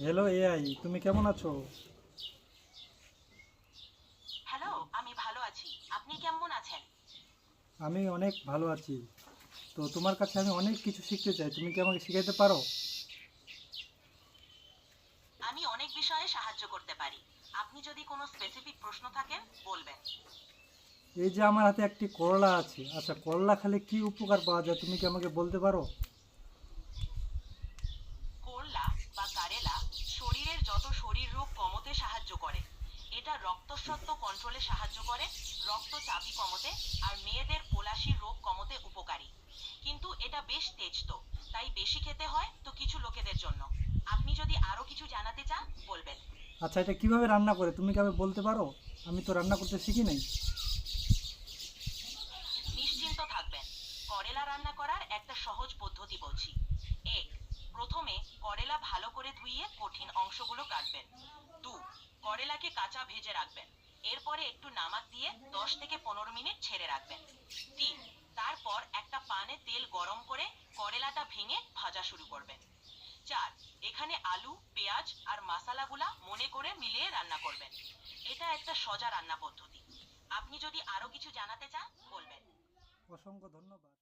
Hello AI তুমি কেমন আছো? হ্যালো আমি ভালো আছি। আপনি কেমন আছেন? আমি অনেক ভালো আছি। তো তোমার কাছে আমি অনেক কিছু শিখতে চাই। তুমি কি আমাকে শিখাইতে পারো? আমি অনেক বিষয়ে সাহায্য করতে পারি। আপনি যদি কোনো স্পেসিফিক প্রশ্ন থাকেন বলবেন। এই যে আমার হাতে একটি করলা আছে। আচ্ছা করলা খেলে কি উপকার পাওয়া যায়? তুমি কি আমাকে বলতে পারো করলা বা কারেলা শরীরের যত শরীর রোগ কমতে সাহায্য করে। এটা রক্তস্বত্ব কন্ট্রোলে সাহায্য করে রক্তচাপই কমতে আর মেয়েদের পোলাশির রোগ কমতে উপকারী। কিন্তু এটা বেশ তেজতো তাই বেশি খেতে হয় তো কিছু লোকেদের জন্য। আপনি যদি আরও কিছু জানাতে চান বলবেন। আচ্ছা এটা কীভাবে রান্না করে? তুমি কি বলতে পারো? আমি তো রান্না করতে শিখি নাই। নিশ্চিন্ত থাকবেন। করেলা রান্না করার একটা সহজ পদ্ধতি বলছি। করে ধুইয়ে কঠিন অংশগুলো কাটবেন। দু, করেলাকে কাঁচা ভেজে রাখবেন। এরপরে একটু নামাক দিয়ে দশ থেকে পনেরো মিনিট ছেড়ে রাখবেন। তিন, তারপর একটা পানে তেল গরম করে করেলাটা ভেঙে ভাজা শুরু করবেন। চার, এখানে আলু, পেঁয়াজ আর মশলাগুলা মনে করে মিলিয়ে রান্না করবেন। এটা একটা সজা রান্না পদ্ধতি। আপনি যদি আরও কিছু জানাতে চান, বলবেন। অসংখ্য ধন্যবাদ।